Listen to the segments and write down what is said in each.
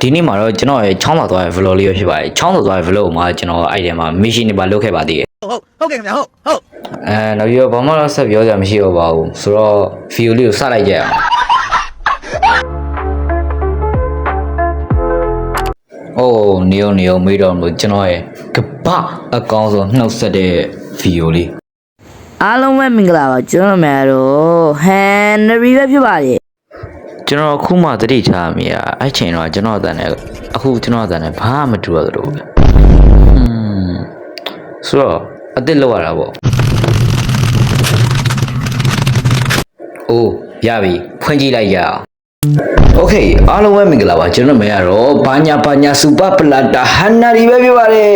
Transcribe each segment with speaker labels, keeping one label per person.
Speaker 1: ဒီနေ့မှာတော့ကျွန်တော်ရဲ့ချောင်းသာသွားရဲ့ vlog လေးပဲဖြစ်ပါတယ်ချောင်းသာသွားရဲ့ vlog မှာကျွန်တော်အဲ့ဒီမှာ mission တွေပါလုပ်ခဲ့ပါသေးတယ်
Speaker 2: ဟုတ်ဟုတ်ကဲ့ခင်ဗျာဟုတ်ဟုတ်
Speaker 1: အဲနောက်ပြီးတော့ဘာမှတော့ဆက်ပြောကြမရှိတော့ပါဘူးဆိုတော့ view လေးကိုစလိုက်ကြရအောင်အိုးနေုံနေုံမေးတော့လို့ကျွန်တော်ရဲ့ကပအကောင်းဆုံးနှုတ်ဆက်တဲ့ view လေး
Speaker 3: အားလုံးပဲမင်္ဂလာပါကျွန်တော်များတော့ဟန်နရီပဲဖြစ်ပါတယ်
Speaker 1: ကျွန်တော်အခုမှသတိထားမိရအဲ့ချိန်တော့ကျွန်တော်အတန်နဲ့အခုကျွန်တော်အတန်နဲ့ဘာမှမတူရသလိုပဲဟွန်းဆိုတော့အစ်စ်လောက်ရတာပေါ့အိုးရပြီဖွင့်ကြည့်လိုက်ရအောင်โอเคအားလုံးပဲမင်္ဂလာပါကျွန်တော်မရတော့ဘာညာဘာညာစူပါပလာတာဟန်နာရီပဲပြပါတယ်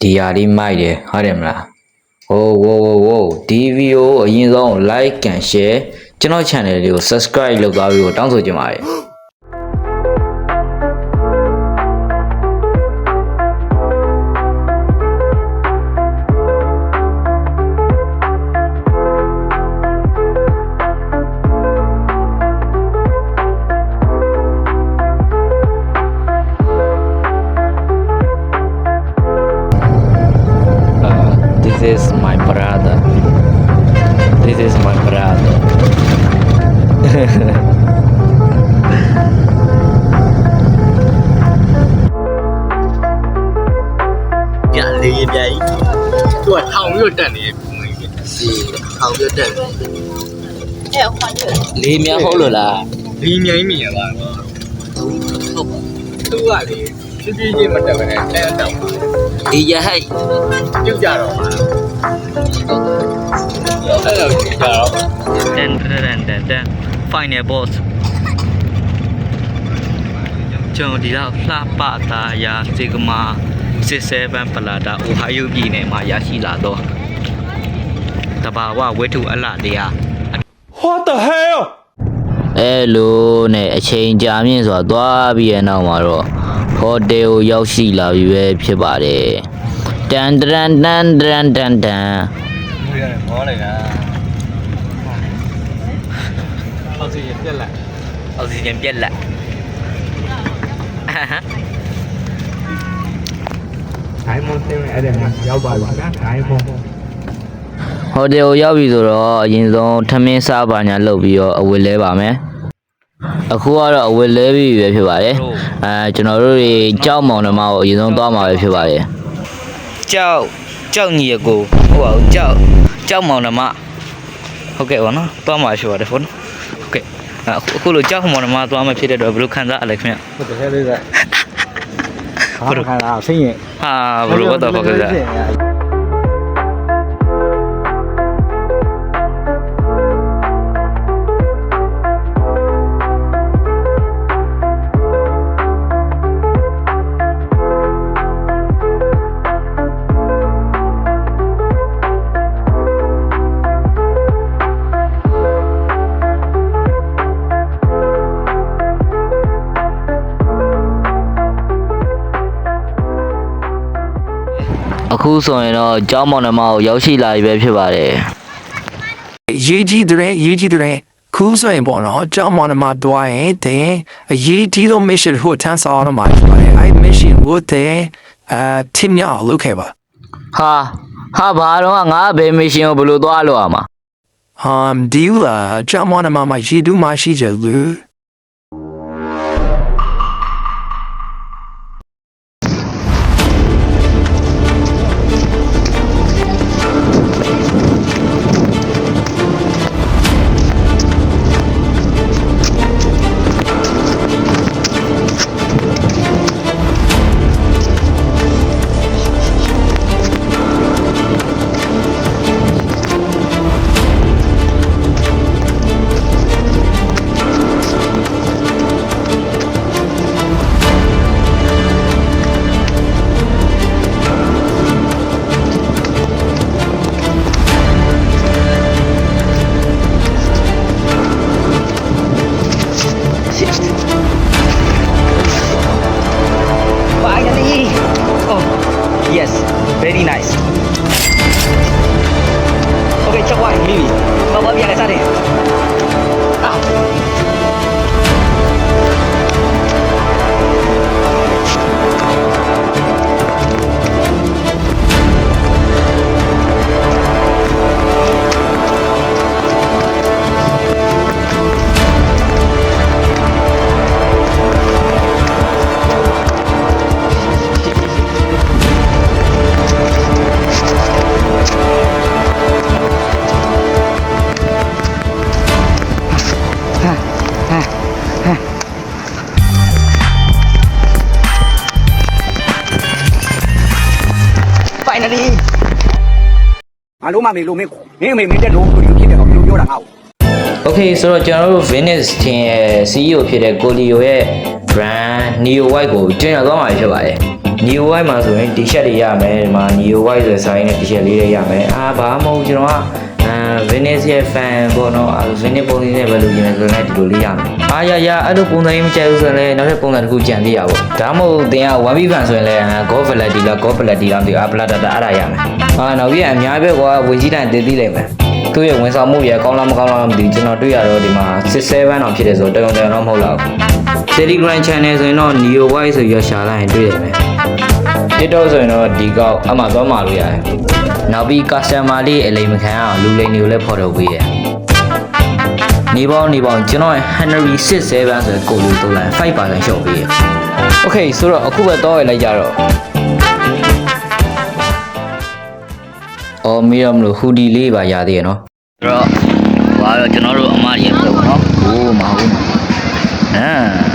Speaker 1: ဒီဟာလေးမိုက်တယ်ဟုတ်တယ်မလား ဟိုးဝိုးဝိုးဝိုးဒီဗီဒီယိုကိုအရင်ဆုံး like and share ကျွန်တော် channel လေးကို subscribe လုပ်သွားပြီးတော့တောင်းဆိုချင်ပါတယ်
Speaker 2: လေး
Speaker 1: များဟုတ်လို့လား
Speaker 2: ဒီမြိုင်းမြင်ရပါတော့ဟုတ်ပါသူကလေဖြည်းဖြည်းချင်းမတက်ဘဲနဲ့တဲတောက်ပါ
Speaker 1: ဒီရဟိုက်
Speaker 2: ပြုတ်ကြတော့ပါအဲ့တော့ပြုတ်ကြတော့
Speaker 1: တန်တန်တန်တန် final boss ကျွန်တော်ဒီတော့လှပတာရာစေကမာ67ပလာတာအိုဟိုင်ယိုပြည်နယ်မှာရရှိလာတော့တဘာဝဝိထုအလှတရား
Speaker 4: What the hell?
Speaker 1: အဲလိုနဲ့အချိန်ကြာမြင့်စွာသွားပြီးရဲ့နောက်မှာတော့ဟိုတယ်ကိုရောက်ရှိလာပြီပဲဖြစ်ပါတယ်တန်တန်တန်တန်တန်တန်
Speaker 2: ဒီရတယ်မောလိုက်တာအောက်ဆီဂျင်ပြက်လိုက်
Speaker 1: အောက်ဆီဂျင်ပြက်လက်
Speaker 4: ဒိုင်းမွန်တင်အဲ့ဒါမှာရောက်ပါပြီနော်ဒိုင်းမွန်
Speaker 1: ဟိုတယ်ကိုရောက်ပြီဆိုတော့အရင်ဆုံးထမင်းစားပါညာလုပ်ပြီးတော့အဝတ်လဲပါမယ် အခုကတော့အဝတ်လဲပြီပဲဖြစ်ပါတယ်အဲကျွန်တော်တို့တွေကြောက်မောင်နှမကိုအရင်ဆုံးသွားမှာပဲဖြစ်ပါတယ်ကြောက်ကြောက်ညီရကိုဟုတ်ပါဘူးကြောက်ကြောက်မောင်နှမဟုတ်ကဲ့ပါနော်သွားမှာရှိပါတယ်ဖုန်းဟုတ်ကဲ့အခုအခုလိုကြောက်မောင်နှမသွားမှာဖြစ်တဲ့တော့ဘယ်လိုခံစားရလဲခင်ဗျ
Speaker 2: ဟုတ်တယ်လေတဲ့ဘာလို့ခါလာဆင်းရင်
Speaker 1: ဟာဘယ်လိုတော့ဖောက်ကြလဲ ဆိုရင်တော့ကျောင်းမောင်နှမကိုရောက်ရှိလာပြီပဲဖြစ်ပါတယ်
Speaker 4: ရေးကြီးတဲ့ရေးကြီးတဲ့ခုဆိုရင်ပေါ့နော်ကြောင်မနမတွားရင်တဲ့ရေးကြီးတော့ mission ဟိုတန်းစားရမှာပါတယ်အဲ့ mission ဟိုတဲ့အာတင်ရလောက်ခဲ့ပါ
Speaker 1: ဟာဟာဘာတော့ငါဘယ်မရှင်ကိုဘယ်လိုသွားလို့ရမှာ
Speaker 4: um ဒီလာကြောင်မနမမရေးတူမရှိကြလူ
Speaker 1: ကလေးဘာလို့
Speaker 5: မမေလို့မင်းမင်းမေမင်းတက်လို့ဒီလိုဖြစ်တယ်တော့ဒီလိုပြောတာငါ့ကို
Speaker 1: Okay ဆိုတော့ကျွန်တော်တို့ Venice တင်ရဲ့ CEO ဖြစ်တဲ့ Colio ရဲ့ brand Neo White ကိုကျင်းရသွားမှာဖြစ်ပါတယ် Neo White မှာဆိုရင် T-shirt တွေရမယ်ဒီမှာ Neo White ဆိုတဲ့ဆိုင်နဲ့ T-shirt လေးတွေရမယ်အာဘာမှမဟုတ်ကျွန်တော်ကအဲ Venice ရဲ့ fan ပေါ့နော်အဲ Venice ပုံစံနဲ့ဘယ်လိုကျင်းလဲဆိုတော့လည်းဒီလိုလေးရမယ် အာရရအဲ့လိုပုံစံကြီးမကြိုက်ဘူးဆိုရင်လည်းနောက်ထပ်ပုံစံတစ်ခုကြံသေးရပါဘောဒါမှမဟုတ်တင်က 1B fan ဆိုရင်လည်း Go Validity လား Go Validity လားမသိဘူးအာ Blada အဲ့ဒါရမယ်အာနောက်ပြီးအများပဲကွာဝင်ကြီးတိုင်းတည်တည်လိုက်မယ်သူ့ရဲ့ဝန်ဆောင်မှုရကောင်းလားမကောင်းလားမသိဘူးကျွန်တော်တွေ့ရတော့ဒီမှာ67တောင်ဖြစ်တယ်ဆိုတော့တော်တော်တော့မဟုတ်တော့ဘူး Telegram channel ဆိုရင်တော့ Neo White ဆိုပြီးရှာလိုက်ရင်တွေ့ရမယ် TikTok ဆိုရင်တော့ဒီကောက်အမှသွားမှာလို့ရတယ်နောက်ပြီး customer လေးအလိမ်မခံအောင်လူလိမ်တွေကိုလည်းဖော်ထုတ်ပေးရ နေပေါင်းနေပေါင်းကျွန်တော်ရဲ့ Henry 67ဆိုတဲ့ကိုလူသုံးလိုက်5%ရှော့ပေးရ Okay ဆိုတော့အခုပဲတော့ရလိုက်ကြတော့အော်မီရမလို့ဟူဒီလေးပါရသေးရနော်အဲ့တော့ဘာတော့ကျွန်တော်တို့အမရင်တော့နော်ဟိုးမဟုတ်အာအာ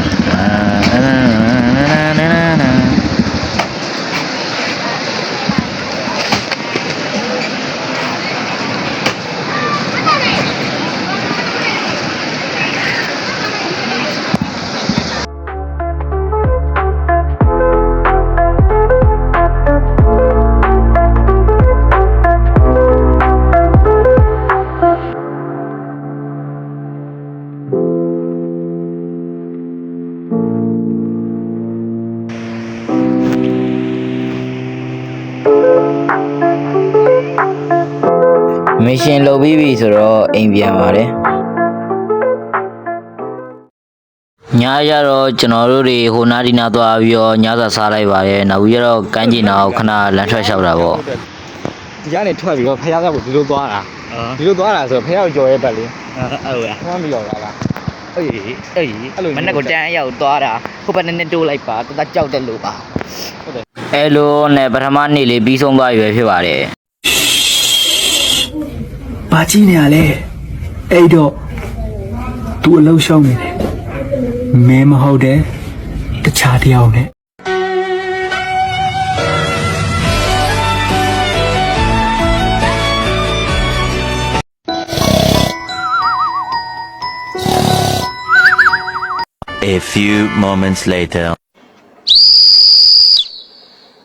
Speaker 1: မရှင်လုပ်ပြီးပြီဆိုတော့အိမ်ပြန်ပါတယ်ညရတော့ကျွန်တော်တို့တွေဟိုနာဒီနာသွားပြီးတော့ညစာစားလိုက်ပါတယ်နောက်ပြီးတော့ကမ်းကျင်နာကိုခဏလမ်းထွက်လျှောက်တာပေါ့
Speaker 2: ဒီကနေထွက်ပြီးတော့ဖះရောက်ကိုဒီလိုသွားတာဒီလိုသွားတာဆိုတော့ဖះရောက်ကြော်ရဲ့ဘက်လေ
Speaker 1: အဲ့လိုရ
Speaker 2: ဖះမရောက်တာလား
Speaker 1: အေးအေး
Speaker 2: အဲ့လို
Speaker 1: မနေ့ကတန်းအရောက်သွားတာဟိုဘက်နဲ့နဲ့တိုးလိုက်ပါတတကြောက်တယ်လို့ပါ
Speaker 2: ဟုတ်တယ်
Speaker 1: အဲ့လိုနဲ့ပထမနေ့လေးပြီးဆုံးသွားပြီပဲဖြစ်ပါတယ်
Speaker 6: ဘာကြည့်နေရလဲအဲ့တော့ तू အလုံးရှုံးနေတယ်မင်းမဟုတ်တယ်တခြားတယောက်နဲ့
Speaker 7: A few moments later.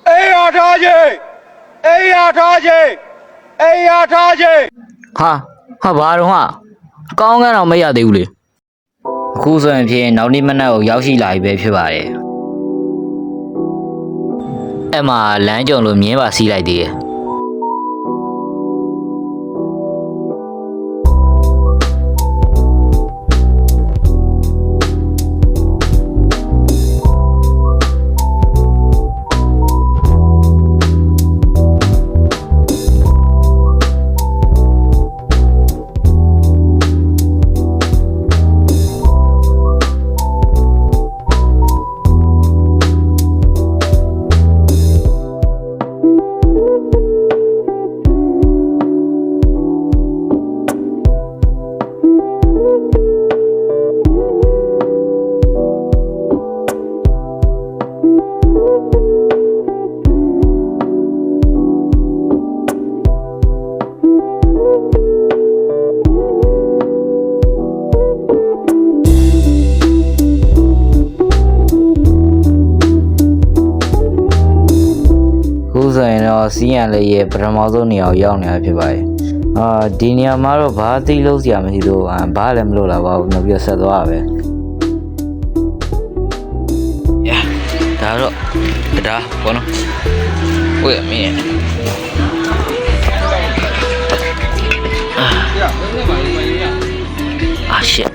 Speaker 5: အေးရထားကြီးအေးရထားကြီးအေးရထားကြီး
Speaker 1: ဟာဟာဘာတော့ဟာကောင်းကန်းတော့မရသေးဘူးလေအခုဆိုရင်ဖြင့်နောက်နေ့မနက်ကိုရောက်ရှိလာပြီပဲဖြစ်ပါတယ်အဲ့မှာလမ်းကြုံလို့မြင်းပါစီးလိုက်သေးတယ် ရင်တော့စီးရန်လေးရဲ့ပထမဆုံးနေရာကိုရောက်နေတာဖြစ်ပါတယ်။အာဒီနေရာမှာတော့ဘာသိလို့စရာမရှိလို့အာဘာလည်းမလုပ်လာပါဘူး။နောက်ပြီးတော့ဆက်သွားတာပဲ။ယာဒါတော့ဒါဘောနော်။ဝေးမင်းအာ shit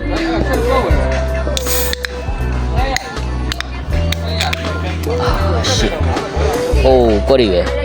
Speaker 1: အိုးကိုရီပဲ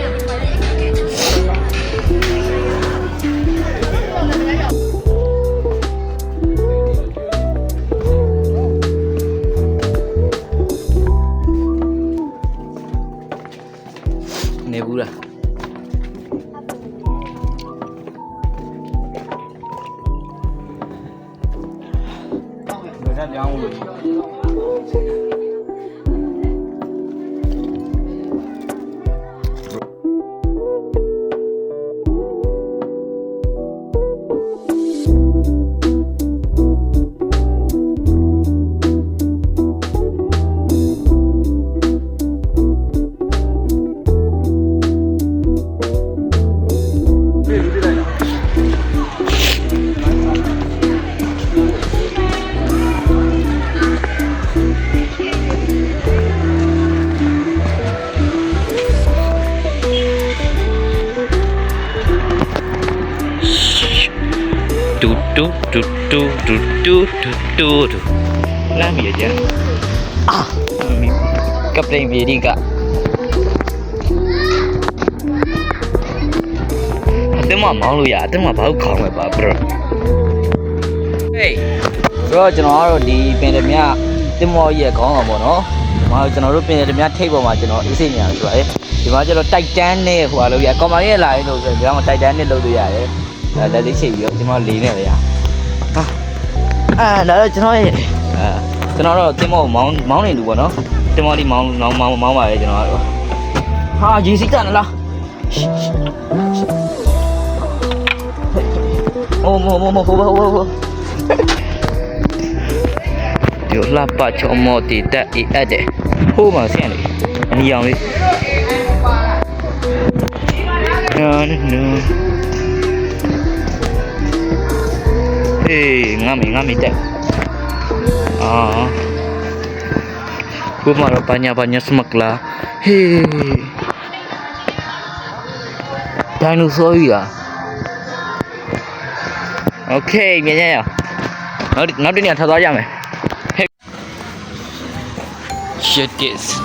Speaker 1: တူတူတူတူတူတူတူတူတူလမ်းမြေကြအာကပတိန်မြေဒီကအတင်းမမောင်းလို့ရအတင်းမဘာလို့ခေါင်းလဲပါ bro ဟေး bro ကျွန်တော်ကတော့ဒီပင်တမြတင်းမောကြီးရဲ့ခေါင်းအောင်ပေါ့နော်ဒီမှာကျွန်တော်တို့ပင်တမြထိပ်ပေါ်မှာကျွန်တော်အေးစိတ်နေရဆိုတော့ဒီမှာကျတော့တိုက်တန်းနဲ့ဟိုဟာလို့ရကွန်မာရဲ့လာရင်လို့ဆိုရင်ဒီမှာတိုက်တန်းနဲ့လုပ်လို့ရတယ်အဲ လက်လေးချိန်ပြီးတော့ကျွန်တော်လေးနေလေဟာအာဒါတော့ကျွန်တော်ရဲ့အာကျွန်တော်တော့တင်မောမောင်းမောင်းနေလူပေါ့နော်တင်မောလေးမောင်းမောင်းမောင်းမောင်းပါလေကျွန်တော်ကတော့ဟာရေစိတ်တန်လားအိုးမောမောမောဟိုဘဟိုဘဟိုဒီလှပချောမောတီတက်အီအက်တဲ့ဟိုမှာဆင်းလေအနီအောင်လေးနော်နော် Hei, ngami ngami deh, Ah, gue malah banyak banyak semak lah. Hei, dinosaur ya. Oke, okay, kayaknya ya. Nanti nanti đi nhà aja. Hei. Shit kids.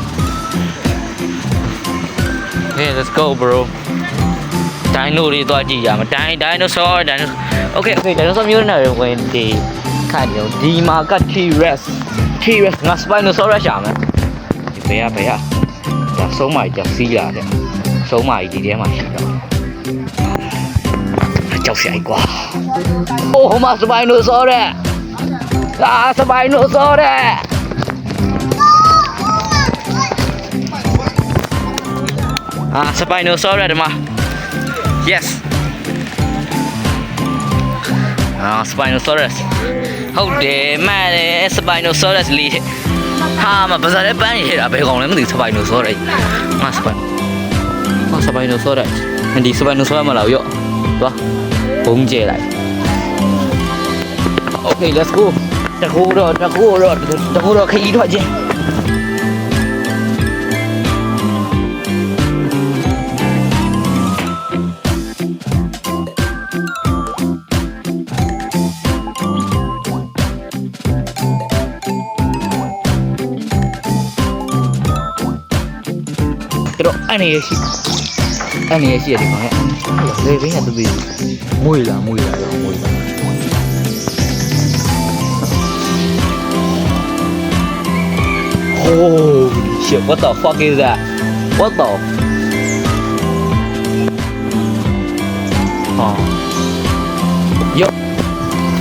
Speaker 1: Hey, let's go, bro. ဒိုင်နိုတွေသွားကြည့်ရမယ်ဒိုင်ဒိုင်နိုဆောဒိုင်နို Okay okay ဒိုင်နိုဆောမျိုးနဲ့ဝင်ဒီခန့်နေအောင်ဒီမှာက T-Rex T-Rex ငါ Spinosaurus ရှာမယ်ဒီဘယ်ရဘယ်ရဒါဆုံးမကြီးကြောက်စီးရတယ်ဆုံးမကြီးဒီထဲမှာရှိတော့ကြောက်စရာကြီးကွာ โอ้โหมาสบา အာ Spinosaurus ဟုတ်တယ်မှန်တယ် Spinosaurus လေးဟာမဘာသာလဲပန်းရတာဘယ်ကောင်လဲမသိ Spinosaurus ငါ Spin ငါ Spinosaurus ဒီ Spinosaurus မလာဘူးရော့သွားဘုံကျဲလိုက် Okay let's go တကူတော့တကူတော့တကူတော့ခကြီးထွက်ခြင်း Pero aneshi. Aneshi ada kau ya. Lebih ada bi. Mui là mui là mui là Oh, shit, what the fuck is that? What the? Oh. Yo.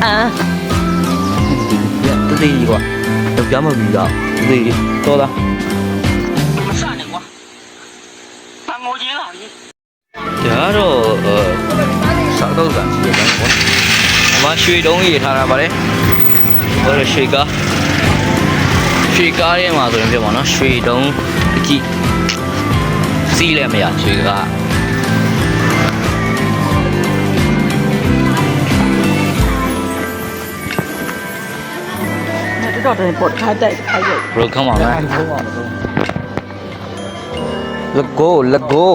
Speaker 1: À. Cái gì vậy? Tao dám mà bị gặp. Cái gì? Tôi đâu? ရွှေတုံးကြီးထားတာပါတယ်ဟိုလိုရွှေကားရွှေကားထဲမှာဆိုရင်ပြောပါနော်ရွှေတုံးအကြည့်စီးလည်းမရရွှေကားတော့တယ်ပေါ့ထားတိုက်ခိုက်ရဘရိုကမ်းပါမယ်လက်ကိုလက်ကို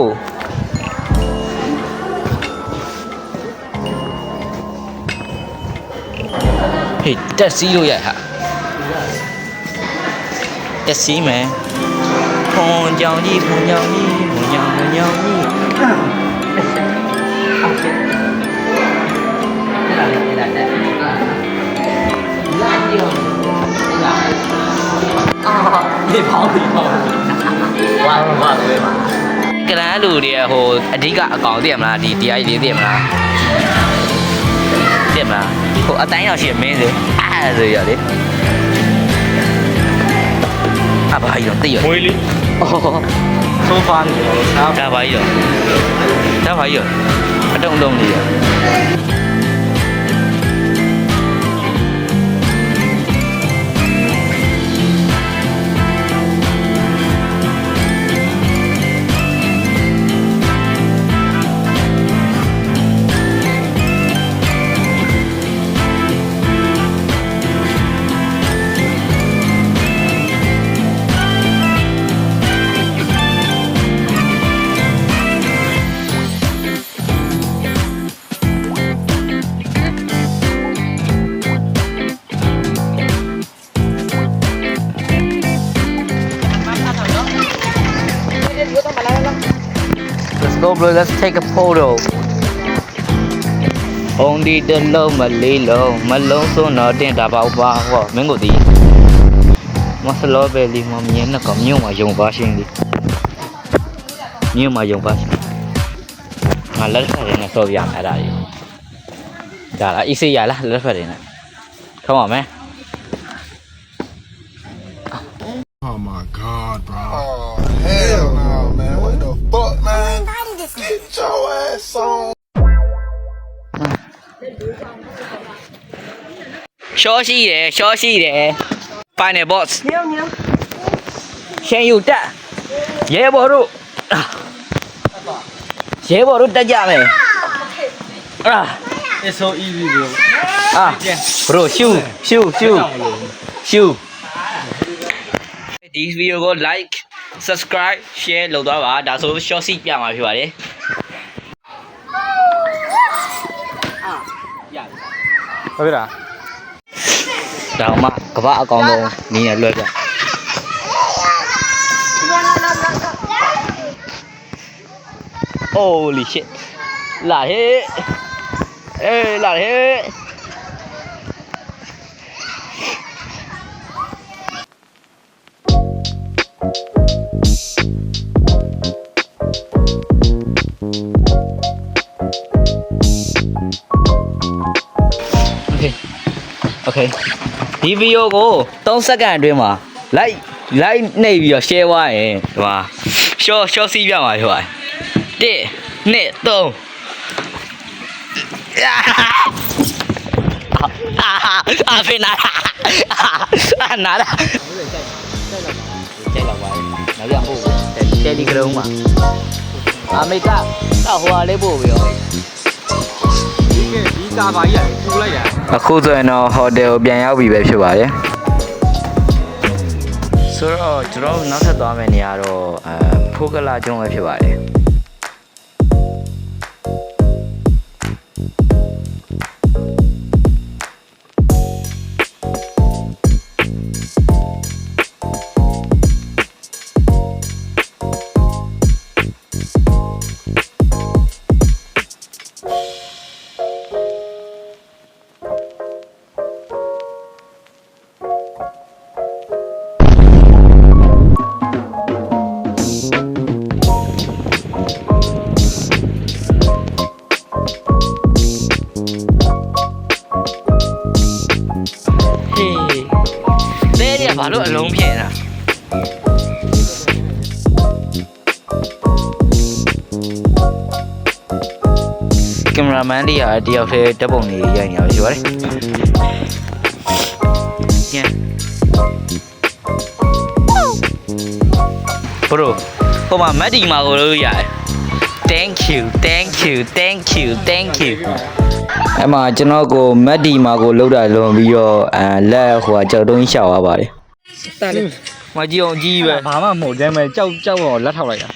Speaker 1: ဟေးတက်စီးလို့ရဟာတက်စီးမယ်ဖွန်ကြောင်ကြီးဖွန်ကြောင်ကြီးဖွန်ကြောင်ဖွန်ကြောင်ကြီးဒီပေါင်းဒီပေါင်းဝါဝါတွေပါကလန်းလူတွေဟိုအဓိကအကောင်သိရမလားဒီတရားကြီးလေးသိရမလား စစ်မှာဟိုအတိုင်းရောက်ရှိမင်းစေအာဆိုရလေအဘာကြီးတော့တိရ
Speaker 2: မွေးလေး
Speaker 1: အော်
Speaker 2: ဆိုဖာနေတော့
Speaker 1: ဒါဘာကြီးတော့ဒါဘာကြီးတော့အတုံးတုံးလေးရ bro let's take a photo အုံဒီတလုံးမလေးလုံးမလုံးစုံတော့တင်တာပေါ့ပါဟောမင်းကိုဒီမဆလောပဲလီမမြင်တော့ကမြို့မှာယုံပါရှင်းလီမြို့မှာယုံပါရှင်းငါလက်ဖက်ရင်းနဲ့ဆော့ပြမယ်အဲ့ဒါကြီးဒါလားအစ်စေးရလားလက်ဖက်ရင်းနဲ့ထုံးပါမယ် ရှောရှိတယ်ရှောရှိတယ် final boss ညောင်းညောင်းရှင်းယူတက်ရဲဘော်တို့အာရဲဘော်တို့တက်ကြမယ်အာ
Speaker 2: it's so easy bro
Speaker 1: အာ bro ရှူရှူရှူရှူဒီဗီဒီယိုကို like subscribe share လုပ်သွားပါဒါဆို short စီပြမှာဖြစ်ပါတယ်ရပြီ
Speaker 2: ဟုတ်ပြီလား
Speaker 1: ဒါမှကမ္ဘာအကောင်ဆုံးနည်းနဲ့လွှဲပြ Holy shit လာဟဲ့အေးလာဟဲ့โอเคโอเค ဒီဗီဒီယိုကို3စက္ကန့်အတွင်းမှာ like like နှိပ်ပြီးတော့ share သွားရင်ဒီမှာ short short စီးပြမှာဖြစ်ပါတယ်1 2 3အာဖေးနာအာနာလာကျဲလောက်ပါနောက်ပြန်ပို့တယ်လီဂရုံးမှာအမေကတော့ဟိုဟာလေးပို့ပြီးတော့
Speaker 2: ဒီ ကဒီကာဘာကြီးကပူလိုက်တာ
Speaker 1: အခုဆိုရင်တော့ဟိုတယ်ကိုပြန်ရောက်ပြီပဲဖြစ်ပါတယ်ဆိုတော့ကျွန်တော်တို့နောက်ထပ်သွားမယ့်နေရာတော့အဲဖိုးကလာကျွန်းပဲဖြစ်ပါတယ် ကင်မရာမန်တွေကတယောက်တည်းဓာတ်ပုံတွေရိုက်နေတာပဲရှိပါတယ်ညဘရိုဟိုမှာမက်ဒီမာကိုလို့ရတယ် thank you thank you thank you thank you အဲ့မှာကျွန်တော်ကိုမက်ဒီမာကိုလှုပ်တာလွန်ပြီးတော့အဲလက်ဟိုကကြောက်တုံးရှောက်သွားပါတယ် မကြည့်အောင်ကြည့်ပဲ
Speaker 2: ဘာမှမဟုတ်တယ်မဲ့ကြောက်ကြောက်တော့လက်ထောက်လိုက်တာ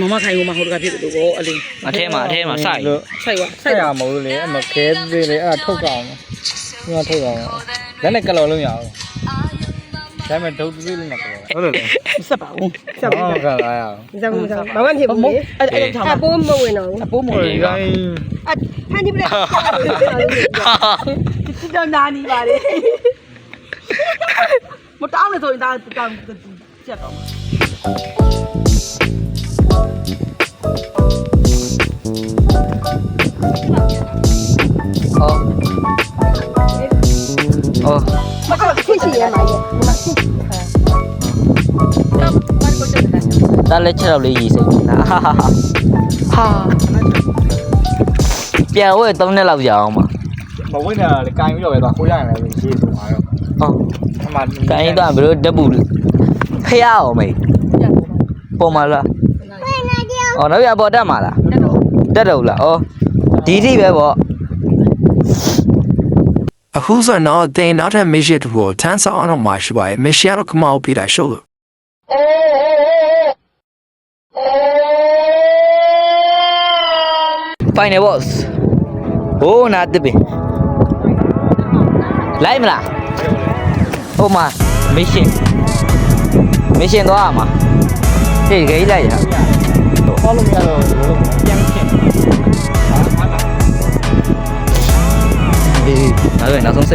Speaker 3: မမခိုင်ကမဟုတ်တကဖြစ်တယ်လို့အလေး
Speaker 1: အထဲမှာအထဲမှာစိုက်
Speaker 2: လို့
Speaker 3: ဆိုင်ပါ
Speaker 2: ဆက်ရမဟုတ်လေအမခဲသေးလေအဲ့ထုတ်ကောင်ညောထုတ်ကောင်လက်နဲ့ကလော်လုံးရအောင်ဒါမဲ့ဒုတ်သေးလေးနဲ့ကလော်ဟုတ်တယ်လေ
Speaker 3: ဆက်ပါဦး
Speaker 2: ဆက်ပါကလာရအောင်
Speaker 8: ဇာဘူးဇာဘာမှမဖြစ်ဘူးလေ
Speaker 3: အဲ့အဲ့ထောင်
Speaker 8: အပိုးမဝင်တော့ဘူး
Speaker 3: အပိုးမ
Speaker 2: ဟို
Speaker 3: လို့
Speaker 2: ဒီတိုင်း
Speaker 8: အဖန်ဒီပလက်
Speaker 3: စစ်တော့နာနေပါလေ မတောင်းနေဆိုရင်ဒါတောင်းချက်တော့
Speaker 1: အော်အော်
Speaker 8: မကဖြစ်စီရမှာရဲ့ဒီမှာဖြစ်
Speaker 1: လည်းချက်တော့လေးရီစိတ်နေတာဟာဟာဟာဟာပြန်ဝဲ3နှစ်လောက်ကြာအောင်ပါ
Speaker 2: မဝင်းတာလေကင်ပြီးတော့ပဲသွားခိုးရရင်လည်းရေးဆိုတာရော
Speaker 1: ဟုတ်
Speaker 2: အမှ
Speaker 1: ကိုင်းတော့ဘယ်လိုတက်ဘူးဖះအောင်မေပေါ်မှာလားအော်နောက်ရပေါ်တက်မှာလားတက်တော့လားအော်ဒီတိပဲပေါ့
Speaker 4: အခုဆိုတော့တင်နောက်ထပ် mission တစ်ခုကိုထမ်းဆောင်အောင်မှာရှိပါတယ် mission တော့ခမောက်ပြတာရှုပ်လို့
Speaker 1: ဖိုင်နယ်ဘော့စ်ဟိုးနာတပင်လိုက်မလား ဟိုမှာမစ်ရှင်မစ်ရှင်သွားရမှာဟေးဂိတ်လိုက်ရ
Speaker 2: ခေါ်လို့မရတော့ပြန်ရှင်း
Speaker 1: ဒီနောက်ရနောက်ဆုံးစ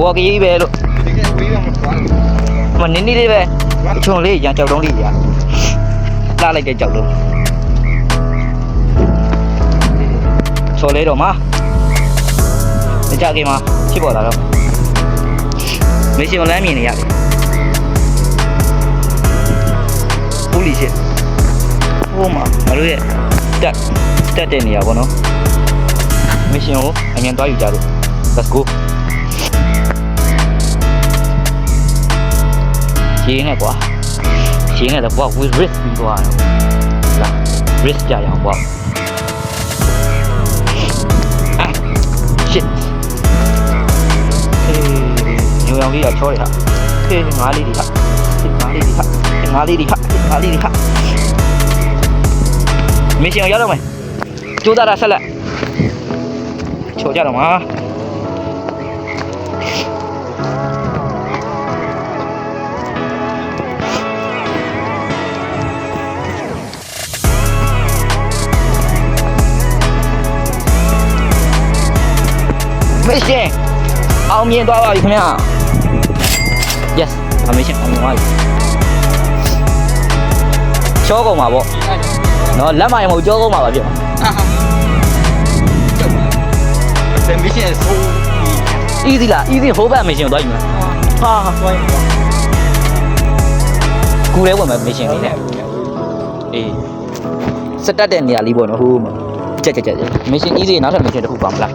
Speaker 1: တိအကိုဟိုကမစ်ရှင်အစိမ်းအောင်လေးကိုတွတ်တယ်အလောဝေးပဲအဝေါ်ကြီးပဲလို့
Speaker 2: ဒီကဝေးရမှာသွားတယ်
Speaker 1: မနင်းနေလေးပဲအချုံလေးရန်ကြောက်တုံးလေးရလာလိုက်တဲ့ကြောက်တုံးချော်လေးတော့မှာမကြခင်မှာဖြစ်ပေါ်လာတော့မရှင်လမ်းမြင်နေရတယ်ပူလီရှစ်ဟိုမှာမလို့ရဲ့တက်တက်တဲ့နေရာပေါ့နော်မရှင်ကိုအမြန်သွားယူကြလို့ let's go ရှင်းနေကွာရှင်းနေတော့ကွာ with risk ပြီးသွားတော့လာ risk ကြရအောင်ကွာအာ shit အေးညိုရောင်လေးကချောရဟာခေးငါးလေးတွေဟာငါးလေးတွေဟာငါးလေးတွေဟာငါးလေးတွေဟာမင်းရှင်ရောက်တော့မယ်ကြိုးစားတာဆက်လက်ချိုကြတော့မှာ မရှင်အောင်မြင်သွားပါပြီခင်ဗျာ yes အမရှင်အောင်မြင်သွားပြီချောကုန်ပါဗောနော်လက်မိုင်မဟုတ်ကြောကုန်ပါပါပြပါ
Speaker 2: တယ်မရှင်ဆိုး
Speaker 1: easy လား easy ဟိုးဘက်မရှင်ကိုသွားယူမလားဟာ
Speaker 2: သွားရင်
Speaker 1: ကူလဲဝင်မယ်မရှင်လေးနဲ့အေးစတက်တဲ့နေရာလေးပေါ့နော်ဟိုးမှာကြက်ကြက်ကြက်မရှင် easy နောက်ထပ်မရှင်တစ်ခုပါမလား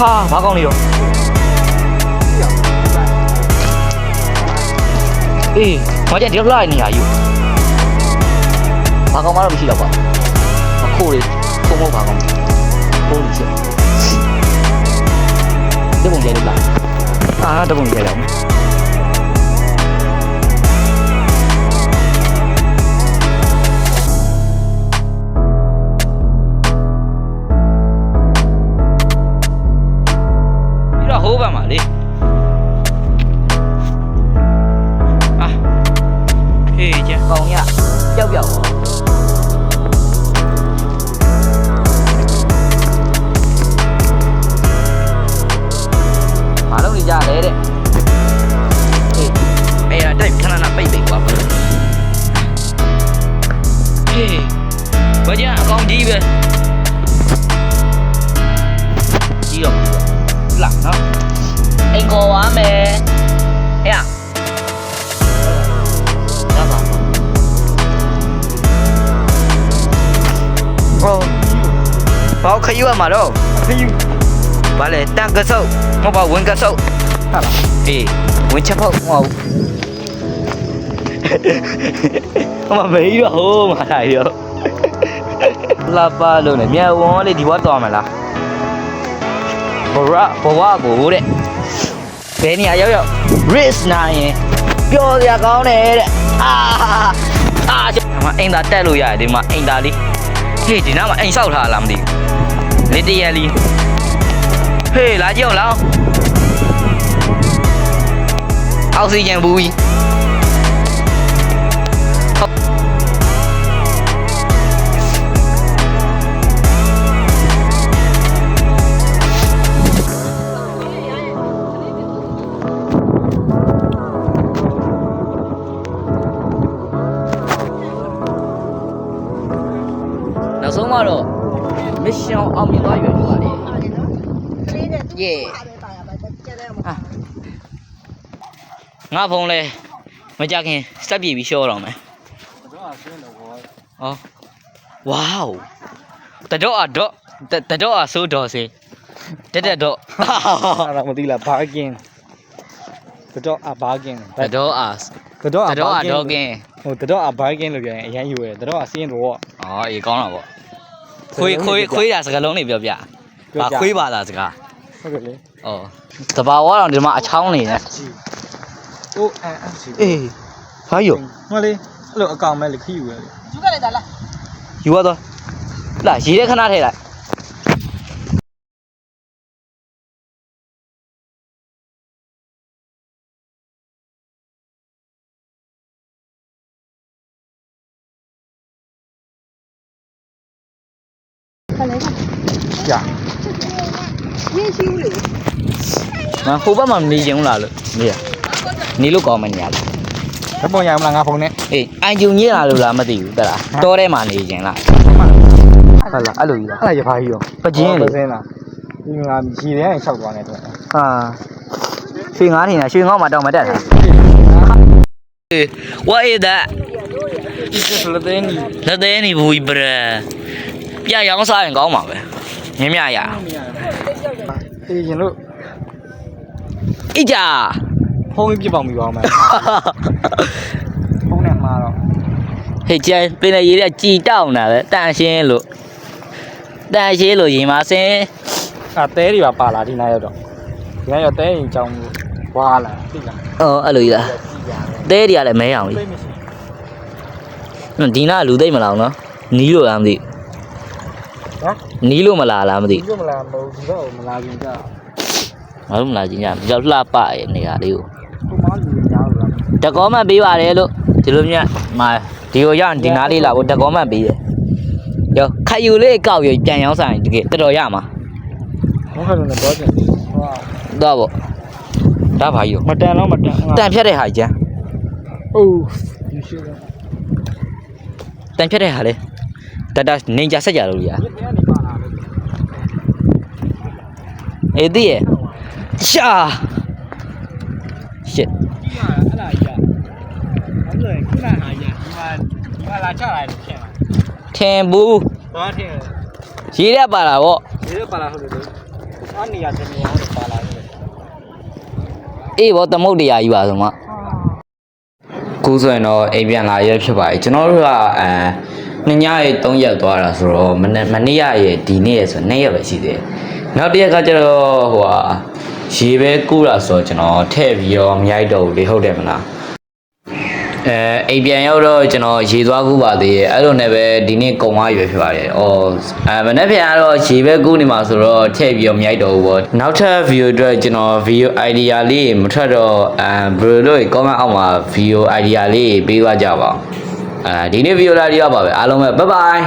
Speaker 1: ဟာဘာကောင်းနေတော့အေးမကြက်ဒီလောက်လာနေရယူဘာကောင်းမှတော့မရှိတော့ပါဘူးအခုလေခုံမဟုတ်ဘာကောင်းကိုကြီးချက်ဒီပုံကြိုက်လို့လားအာတပုံကြိုက်တော့ပြီး တော့ဟိုးပါမှာလေ ဘောက်ခယူရမှာတော့
Speaker 2: ခယူ
Speaker 1: ဘာလဲတန်ကဆုပ်မဟုတ်ပါဝင်ကဆုပ်
Speaker 2: ဟာလား
Speaker 1: အေးဝင်ချက်ဖို့မဟုတ်ဘူးဟိုမှာမေးတော့ဟိုးမှာလာရောလာပါလို့လေမြန်ဝန်းလေးဒီဘက်တော်မလားဘရဘဝကိုတဲ့ဘယ်နေရာရောက်ရောက် risk နိုင်ရင်ပျော်စရာကောင်းတယ်တဲ့အာအာဒီမှာအိမ်သာတက်လို့ရတယ်ဒီမှာအိမ်သာလေးဟေးဒီနားမှာအိမ်ဆောက်ထားလားမသိဘူး လေးတရက်လီဟေးလာကြအောင်လောက်အောက်ဆီဂျင်ဘူးကြီးနောက်ဆုံးကတော့မစ်ရှင်အောင်အောင်မြင်
Speaker 8: ကလေးနဲ့သူ့
Speaker 1: Yeah
Speaker 8: ပဲပါရပါကျန်တဲ့မှာ
Speaker 1: ငါဖုန်းလဲမကြခင်စက်ပြေပြီးရှော့တော့မယ်
Speaker 2: တော့အဆင်းတော့ဘော
Speaker 1: ဟောဝေါတတော့အတော့တတော့အဆိုးတော်စေတက်တက်တော့
Speaker 2: အဲ့ဒါမသိလားဘာကင်းတော့အဘာကင်း
Speaker 1: တတော့အ
Speaker 2: တော့
Speaker 1: တတော့အတော့ကင်း
Speaker 2: ဟိုတော့အဘာကင်းလို့ပြောရင်အရန်ယူရဲတော့အဆင်းတော့
Speaker 1: အော်အေးကောင်းတာပေါ့ခွေးခွေးခွေးတာစကားလုံးတွေပြောပြဘာခွေးပါတာစကား
Speaker 2: ဟုတ်ကဲ့လေ
Speaker 1: ဩတဘာဝတော့ဒီမှာအချောင်းနေတယ်
Speaker 2: ဟိုအန်အန်စီ
Speaker 1: အေးဘာယူ
Speaker 2: ဟိုလေအဲ့လိုအကောင်မဲ့လေခီးယူရဲ
Speaker 8: ယူခဲ့လိုက်တာလား
Speaker 1: ယူရတော့လာရေးတဲ့ခဏထဲလိုက်
Speaker 2: ကြာ
Speaker 8: ရင်းရှိဦးလေ
Speaker 1: ငါဟိုဘက်မှာနေချင်ဘူးလားလို့နေရနေလို့ကောင်းမနေရလား
Speaker 2: ဓပုံရမလားငါဖုန်းနဲ့
Speaker 1: အေးအန်ဂျူညစ်လာလို့လားမသိဘူးတက်လားတောထဲမှာနေချင်လားဟုတ်လားအဲ့လိုကြီးလား
Speaker 2: အဲ့ဒါရပါကြီးရော
Speaker 1: ပကျင်းလေ
Speaker 2: စင်းလားဒီငါရည်တဲ့လျှောက်သွားနေတော့
Speaker 1: ဟာရွှေငါးထင်တာရွှေငေါ့မှာတောင်မတက်တာ What is that
Speaker 2: ဒီလက်သေးနီ
Speaker 1: လက်သေးနေဘူးဘရပြရောင်းစားရင်ကောင်းပါပဲမြင်မြရ
Speaker 2: အေးရင်လို့
Speaker 1: အိကြ
Speaker 2: ဖုန်းပြပေါင်ပြီးပါမယ်ဖုန်းနဲ့မှာတော့
Speaker 1: ဟေ့ကျန်ပင်လေရေးတဲ့ကြည်တောင်းတာပဲတန်ရှင်းလို့တန်ရှင်းလို့ရင်မစင်း
Speaker 2: အသေးတွေပါပါလာဒီနားရောက်တော့ဒီနားရောက်သေးရင်ကြောင်းဝါလာသိလား
Speaker 1: အော်အဲ့လိုကြီးလားသဲတွေကလည်းမဲအောင်ကြီး
Speaker 2: သိမရှိ
Speaker 1: ဟွန်းဒီနားလူသိမ့်မလားနော်နီးလို့လားမသိ
Speaker 2: ဟမ်
Speaker 1: နီးလို့မလားလားမသိ
Speaker 2: ဒီလိုမလားမဟုတ်ဒီတော့မလာခင်ကြာ
Speaker 1: မဟုတ်မလားကြီးညကြောက်လှပရဲ့နေရာလေးကို
Speaker 2: ဟိုမှာလူများလို့လား
Speaker 1: တကောမှတ်ပေးပါတယ်လို့ဒီလိုမြတ်မာဒီကိုရရင်ဒီနားလေးလာဖို့တကောမှတ်ပေးတယ်ရောခတ်ယူလေးကောက်ရပြန်ရောင်းဆိုင်တကယ်တော်တော်ရမှာ
Speaker 2: ဟောခါတော့တော့ကျန်ဟော
Speaker 1: တော့ပေါ့ဒါဘာကြီး
Speaker 2: မတန်တော့မတန်
Speaker 1: တန်ဖြတ်တဲ့ဟာကြီးကျန်
Speaker 2: အိုးဒီရှိတယ်
Speaker 1: တန်ဖြတ်တဲ့ဟာလေတတနေကြဆက်ကြလို့ရ
Speaker 2: ဒီကနေပါလာလို့
Speaker 1: အေးသိရဲ့ ရှာရှစ်
Speaker 2: ကြီးရအဲ့လားကြီးအဲ့လိုခုနဟာကြီးဒီမှာဒီမှာလာချလာတယ်ဖြစ်မှာ
Speaker 1: ထင်ဘူး
Speaker 2: တော့ထင်
Speaker 1: ရေးရပါလားဗော
Speaker 2: ဒီလိုပါလာဟုတ်တယ်လို့အနီရတဲ့နေရာပါလာတယ်
Speaker 1: အေးဗောသမုတ်တရားကြီးပါဆိုမှကိုဆိုရင်တော့အိမ်ပြန်လာရဖြစ်ပါတယ်ကျွန်တော်တို့ကအဲနှစ်ညရေ၃ရက်သွားတာဆိုတော့မနေ့မနေ့ရရေဒီနေ့ရဆိုနှစ်ရက်ပဲရှိသေးတယ်နောက်တစ်ရက်ကကျတော့ဟိုဟာ ရေပဲကူးတာဆိုတော့ကျွန်တော်ထည့်ပြီးတော့မရိုက်တော့ဘူးလေဟုတ်တယ်မလားအဲအိမ်ပြန်ရောက်တော့ကျွန်တော်ရေသွားကူးပါသေးရဲ့အဲ့လိုနဲ့ပဲဒီနေ့ကုံသွားရွယ်ဖြစ်ပါတယ်။အော်အဲမနေ့ပြန်ကတော့ရေပဲကူးနေမှာဆိုတော့ထည့်ပြီးတော့မရိုက်တော့ဘူးပေါ့။နောက်ထပ် view အတွက်ကျွန်တော် view idea လေးမထွက်တော့အဲဘယ်လိုလို့ comment အောက်မှာ view idea လေးပေးသွားကြပါဦး။အဲဒီနေ့ view လာရပါပဲအားလုံးပဲ bye bye